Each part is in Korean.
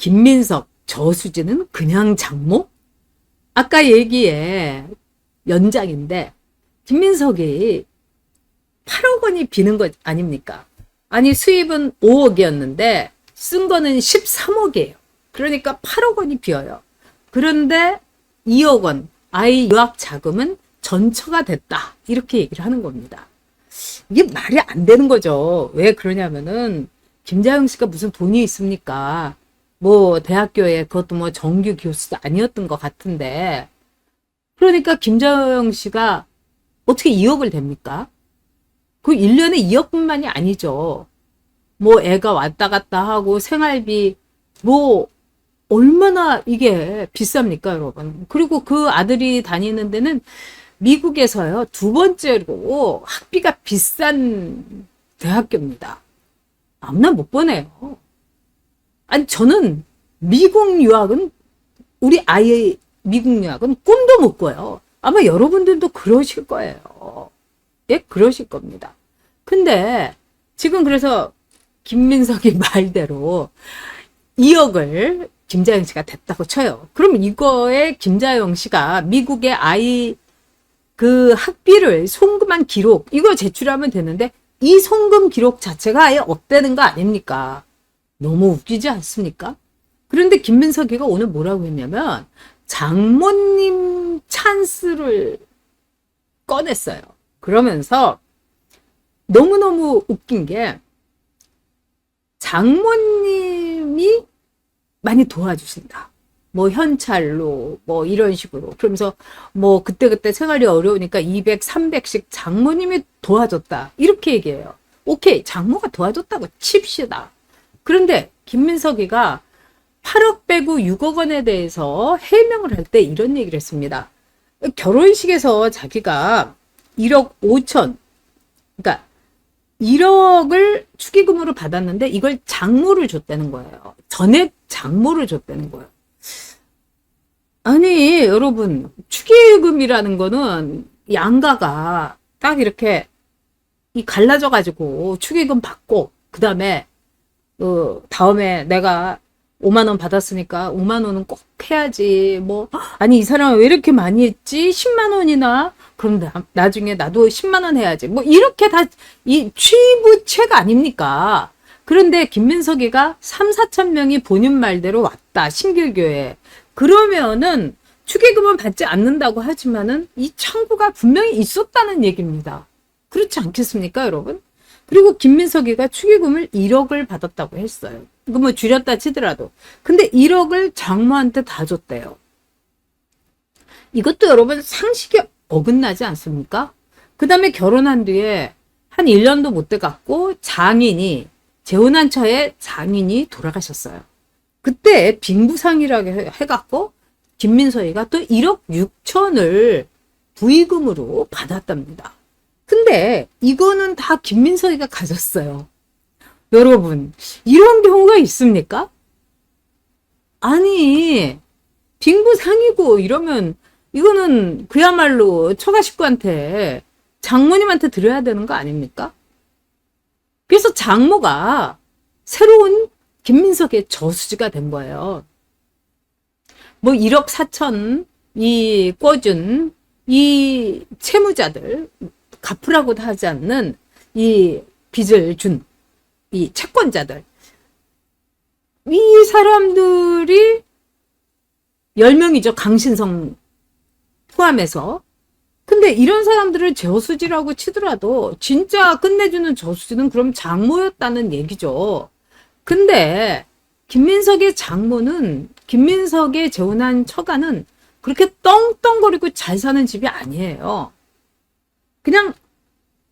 김민석, 저수지는 그냥 장모? 아까 얘기에 연장인데 김민석이 8억 원이 비는 것 아닙니까? 아니 수입은 5억이었는데 쓴 거는 13억이에요. 그러니까 8억 원이 비어요. 그런데 2억 원 아이 유학 자금은 전처가 됐다. 이렇게 얘기를 하는 겁니다. 이게 말이 안 되는 거죠. 왜 그러냐면은 김자영 씨가 무슨 돈이 있습니까? 뭐 대학교에 그것도 뭐 정규 교수도 아니었던 것 같은데 그러니까 김자영 씨가 어떻게 2억을 됩니까? 그 1년에 2억뿐만이 아니죠. 뭐 애가 왔다 갔다 하고 생활비 뭐 얼마나 이게 비쌉니까, 여러분? 그리고 그 아들이 다니는 데는 미국에서요, 두 번째로 학비가 비싼 대학교입니다. 아무나 못 보내요. 아니, 저는 미국 유학은, 우리 아이의 미국 유학은 꿈도 못 꿔요. 아마 여러분들도 그러실 거예요. 예, 그러실 겁니다. 근데 지금 그래서 김민석이 말대로 2억을 김자영 씨가 됐다고 쳐요. 그럼 이거에 김자영 씨가 미국의 아이 그 학비를 송금한 기록 이거 제출하면 되는데 이 송금 기록 자체가 아예 없다는 거 아닙니까? 너무 웃기지 않습니까? 그런데 김민석이가 오늘 뭐라고 했냐면 장모님 찬스를 꺼냈어요. 그러면서 너무너무 웃긴 게 장모님이 많이 도와주신다. 뭐 현찰로 뭐 이런 식으로 그러면서 뭐 그때그때 생활이 어려우니까 200, 300씩 장모님이 도와줬다. 이렇게 얘기해요. 오케이. 장모가 도와줬다고 칩시다. 그런데 김민석이가 8억 빼고 6억 원에 대해서 해명을 할 때 이런 얘기를 했습니다. 결혼식에서 자기가 1억 5천 그러니까 1억을 축의금으로 받았는데 이걸 장모를 줬다는 거예요. 전액 장모를 줬다는 거예요. 아니, 여러분, 축의금이라는 거는 양가가 딱 이렇게 이 갈라져 가지고 축의금 받고 그 다음에 어, 다음에 내가 5만 원 받았으니까 5만 원은 꼭 해야지. 뭐 아니 이 사람 왜 이렇게 많이 했지? 10만 원이나 그럼 나, 나중에 나도 10만 원 해야지. 뭐 이렇게 다 이 취부채가 아닙니까? 그런데 김민석이가 3, 4천 명이 본인 말대로 왔다. 신길교에. 그러면은 축의금은 받지 않는다고 하지만은 이 창구가 분명히 있었다는 얘기입니다. 그렇지 않겠습니까, 여러분? 그리고 김민석이가 축의금을 1억을 받았다고 했어요. 이거 뭐 줄였다 치더라도. 근데 1억을 장모한테 다 줬대요. 이것도 여러분 상식이 어긋나지 않습니까? 그 다음에 결혼한 뒤에 한 1년도 못 돼갖고 장인이, 재혼한 처에 장인이 돌아가셨어요. 그때 빙부상이라고 해- 해갖고 김민서이가 또 1억 6천을 부의금으로 받았답니다. 근데 이거는 다 김민서이가 가졌어요. 여러분, 이런 경우가 있습니까? 아니, 빙부상이고 이러면 이거는 그야말로 처가 식구한테 장모님한테 드려야 되는 거 아닙니까? 그래서 장모가 새로운 김민석의 저수지가 된 거예요. 뭐 1억 4천 이 꿔준 이 채무자들 갚으라고도 하지 않는 이 빚을 준 이 채권자들 이 사람들이 10명이죠. 강신성 포함해서. 근데 이런 사람들을 저수지라고 치더라도 진짜 끝내주는 저수지는 그럼 장모였다는 얘기죠. 근데 김민석의 장모는 김민석의 재혼한 처가는 그렇게 떵떵거리고 잘 사는 집이 아니에요. 그냥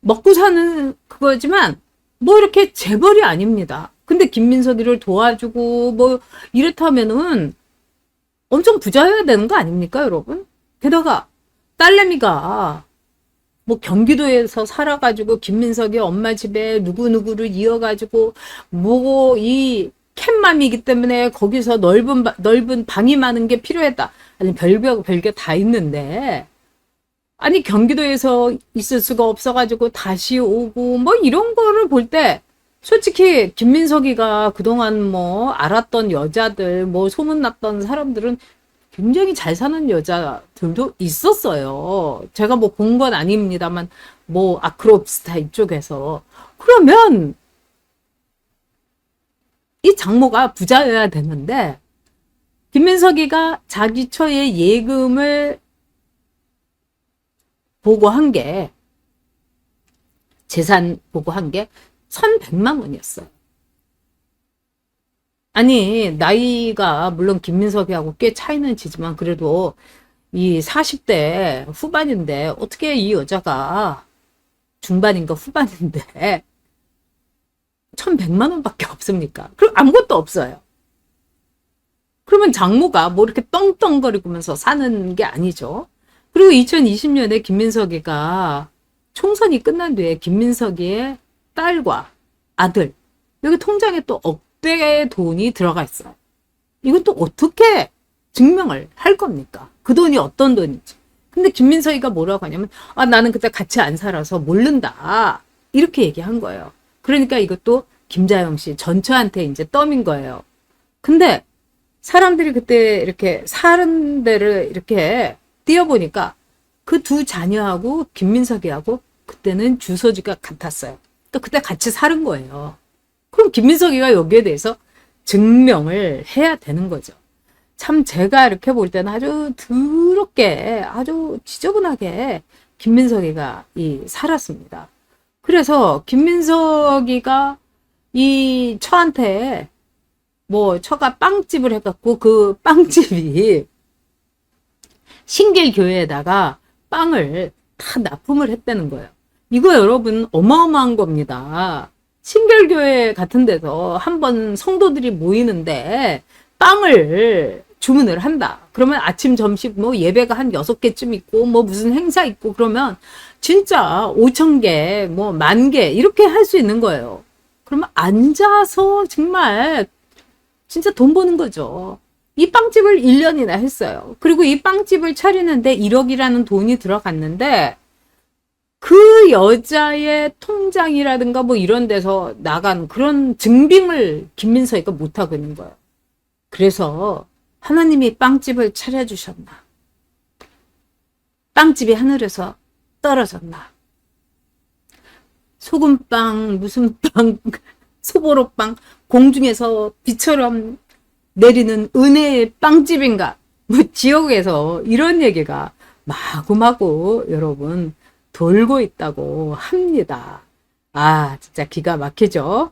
먹고 사는 그거지만 뭐 이렇게 재벌이 아닙니다. 근데 김민석이를 도와주고 뭐 이렇다면은 엄청 부자여야 되는 거 아닙니까, 여러분? 게다가 딸내미가 뭐 경기도에서 살아가지고 김민석이 엄마 집에 누구누구를 이어가지고 뭐이 캣맘이기 때문에 거기서 넓은 바- 넓은 방이 많은 게 필요했다. 아니 별별 별게 다 있는데 아니 경기도에서 있을 수가 없어가지고 다시 오고 뭐 이런 거를 볼 때 솔직히 김민석이가 그동안 뭐 알았던 여자들, 뭐 소문났던 사람들은 굉장히 잘 사는 여자들도 있었어요. 제가 뭐 본 건 아닙니다만 뭐 아크롭스타 이쪽에서 그러면 이 장모가 부자여야 되는데 김민석이가 자기 처의 예금을 보고한 게 재산 보고한 게 1100만 원이었어요. 아니, 나이가 물론 김민석이하고 꽤 차이는 지지만 그래도 이 40대 후반인데 어떻게 이 여자가 중반인가 후반인데 1100만 원밖에 없습니까? 그럼 아무것도 없어요. 그러면 장모가 뭐 이렇게 떵떵거리면서 사는 게 아니죠. 그리고 2020년에 김민석이가 총선이 끝난 뒤에 김민석이의 딸과 아들 여기 통장에 또 억대의 돈이 들어가 있어요. 이건 또 어떻게 증명을 할 겁니까? 그 돈이 어떤 돈인지. 근데 김민석이가 뭐라고 하냐면 아 나는 그때 같이 안 살아서 모른다 이렇게 얘기한 거예요. 그러니까 이것도 김자영 씨 전처한테 이제 떠민 거예요. 근데 사람들이 그때 이렇게 사는 데를 이렇게 띄어보니까 그 두 자녀하고 김민석이하고 그때는 주소지가 같았어요. 또 그때 같이 사는 거예요. 그럼 김민석이가 여기에 대해서 증명을 해야 되는 거죠. 참 제가 이렇게 볼 때는 아주 더럽게 아주 지저분하게 김민석이가 이 살았습니다. 그래서 김민석이가 이 처한테 뭐 처가 빵집을 해갖고 그 빵집이 신길교회에다가 빵을 다 납품을 했다는 거예요. 이거 여러분 어마어마한 겁니다. 신결교회 같은 데서 한번 성도들이 모이는데 빵을 주문을 한다. 그러면 아침, 점심, 뭐 예배가 한 여섯 개쯤 있고, 뭐 무슨 행사 있고, 그러면 진짜 5천 개, 뭐 만 개, 이렇게 할 수 있는 거예요. 그러면 앉아서 정말 진짜 돈 버는 거죠. 이 빵집을 1년이나 했어요. 그리고 이 빵집을 차리는데 1억이라는 돈이 들어갔는데 그 여자의 통장이라든가 뭐 이런 데서 나간 그런 증빙을 김민서이가 못하고 있는 거예요. 그래서 하나님이 빵집을 차려주셨나? 빵집이 하늘에서 떨어졌나? 소금빵, 무슨 빵, 소보로빵, 공중에서 비처럼 내리는 은혜의 빵집인가? 뭐 지역에서 이런 얘기가 마구마구 여러분 돌고 있다고 합니다. 아, 진짜 기가 막히죠?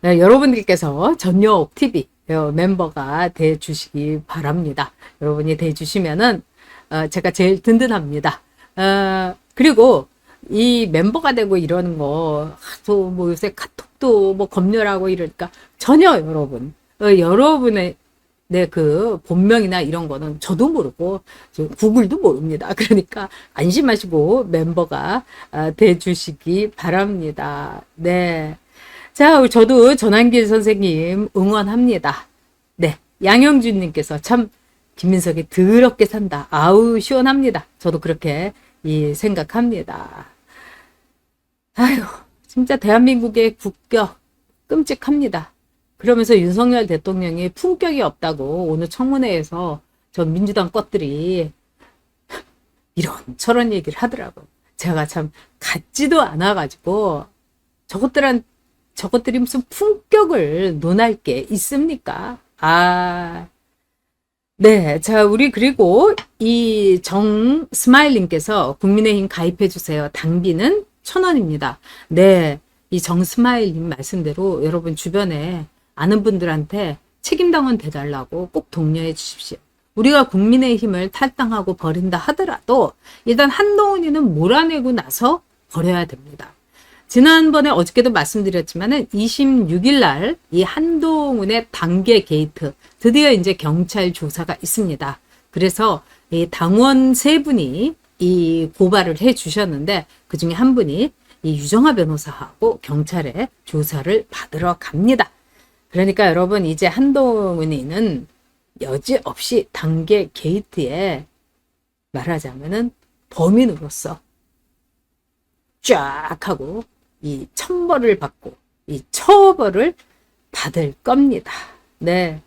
네, 여러분들께서 전역 TV 멤버가 돼 주시기 바랍니다. 여러분이 돼 주시면은 어, 제가 제일 든든합니다. 어, 그리고 이 멤버가 되고 이러는 거, 또 뭐 요새 카톡도 뭐 검열하고 이러니까 전혀 여러분, 어, 여러분의 내그 본명이나 이런 거는 저도 모르고 구글도 모릅니다. 그러니까 안심하시고 멤버가 아, 돼 주시기 바랍니다. 네. 자, 저도 전환길 선생님 응원합니다. 네. 양영준 님께서 참 김민석이 더럽게 산다. 아우, 시원합니다. 저도 그렇게 이 생각합니다. 아유, 진짜 대한민국의 국격 끔찍합니다. 그러면서 윤석열 대통령이 품격이 없다고 오늘 청문회에서 저 민주당 것들이 이런 저런 얘기를 하더라고. 제가 참 같지도 않아가지고 저것들한 저것들이 무슨 품격을 논할 게 있습니까? 아, 네. 자, 우리 그리고 이 정 스마일님께서 국민의힘 가입해 주세요. 당비는 천 원입니다. 네. 이 정스마일님 말씀대로 여러분 주변에 아는 분들한테 책임당원 돼달라고 꼭 독려해 주십시오. 우리가 국민의 힘을 탈당하고 버린다 하더라도 일단 한동훈이는 몰아내고 나서 버려야 됩니다. 지난번에 어저께도 말씀드렸지만 은 26일 날 이 한동훈의 단계 게이트 드디어 이제 경찰 조사가 있습니다. 그래서 이 당원 세 분이 이 고발을 해 주셨는데 그 중에 한 분이 이 유정아 변호사하고 경찰에 조사를 받으러 갑니다. 그러니까 여러분 이제 한동훈이는 여지없이 단계 게이트에 말하자면은 범인으로서 쫙 하고 이 천벌을 받고 이 처벌을 받을 겁니다. 네.